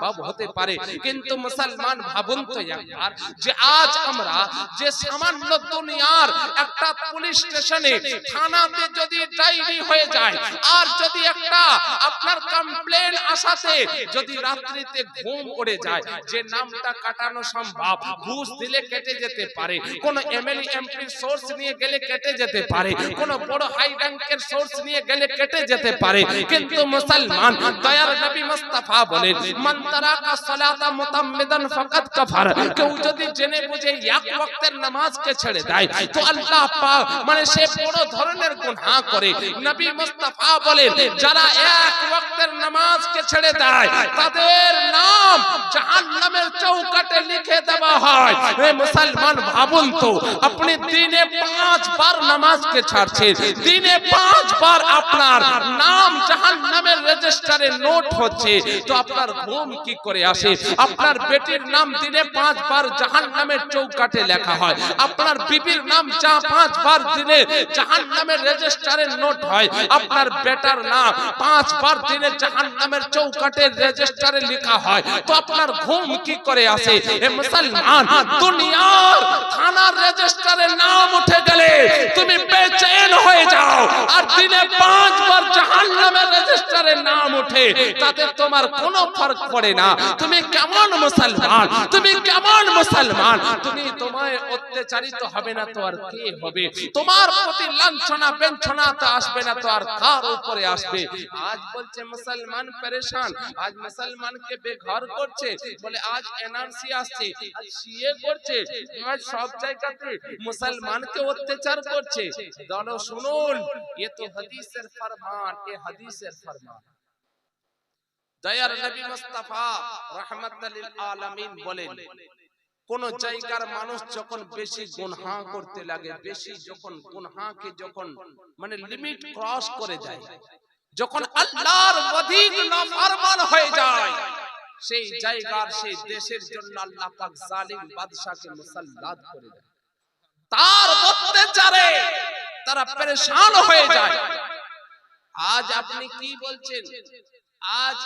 সম্ভব হতে পারে। কিন্তু মুসলমান ভাবুন তো একবার যে আজ আমরা যে সামান্য দুনিয়ার একটা পুলিশ স্টেশনে থানাতে যদি ডায়েরি হয়ে যায়। আর যদি একটা আপনার কমপ্লেন আসাতে যদি রাত্রিতে ঘুম উড়ে যায়, যে নামটা কাটানো সম্ভব, ঘুষ দিলে কেটে যেতে পারে, কোন এমএলএ, এমপি সোর্স নিয়ে গেলে কেটে যেতে পারে, কোন বড় হাই র্যাঙ্কের সোর্স নিয়ে গেলে কেটে যেতে পারে। কিন্তু মুসলমান, দয়ার নবী মুস্তাফা বলেন, মান তারাকা সালাতা মুতাম্মিদান ফাকাত কাফার। কেউ যদি জেনে বুঝে এক ওয়াক্তের নামাজকে ছেড়ে দেয়, তো আল্লাহ পাক মানে সে বড় ধরনের গুনাহ করে। নবী মুস্তাফা বলেন, যারা এক ওয়াক্তের নামাজকে ছেড়ে দেয়, তাদের নাম জাহান্নামের চৌকাটে লিখে দেওয়া হয়। হে মুসলমান, ভাবুন তো, আপনি দিনে পাঁচ বার নামাজকে ছাড়ছেন, দিনে পাঁচ বার আপনার নাম জাহান্নামের রেজিস্টারে নোট হচ্ছে, তো আপনার ঘুম কি করে আসে? আপনার বেটির নাম দিনে পাঁচ বার জাহান্নামের চৌকাটে লেখা হয়, আপনার বিবির নাম যা পাঁচ বার দিনে জাহান্নামের রেজিস্টারে নোট হয়, আপনার বেটার নাম পাঁচ বার দিনে জাহান্নামের চৌকাটে রেজিস্টারে লেখা হয়, তো আপনার ঘুম কি করে আসে? এ মুসলমান, দুনিয়ার থানার রেজিস্টারে নাম উঠে গেলে তুমি বেচেন হয়ে যাও, আর দিনে পাঁচবার জাহান্নামের রেজিস্টারে নাম উঠে তাতে তোমার কোনো ফরক পড়ে না। তুমি কেমন মুসলমান? তুমি কেমন মুসলমান? তুমি তোমায় অত্যাচারিত হবে না তো আর কে হবে? তোমার প্রতি লাঞ্ছনা, বেঞ্ছনা তো আসবে না তো আর কার উপরে আসবে? আজ বলছে, মুসলমান পরেশান। আজ মুসলমানকে বেঘর করছে। বলে, আজ এনআরসি আসছে। আজ সিএ করছে। আজ সব জায়গাতে মুসলমানকে অত্যাচার করছে। দাঁড়ো শুনুন, এ তো হাদিসের ফরমান, এ হাদিসের ফরমান। দয়ার নবী মুস্তাফা রাহমাতাল আলামিন বলেন, কোন জায়গার মানুষ যখন বেশি গুনহা করতে লাগে, বেশি যখন গুনহাকে যখন মানে লিমিট ক্রস করে যায় যখন আল্লাহর অধিক নাফরমান হয়ে যায়, সেই জায়গার, সেই দেশের জন্য আল্লাহ পাক জালিম বাদশাকে মুসাল্লাত করে দেয়। তার অত্যাচারে তারা পরেশান হয়ে যায়। আজ আপনি কি বলছেন? আজ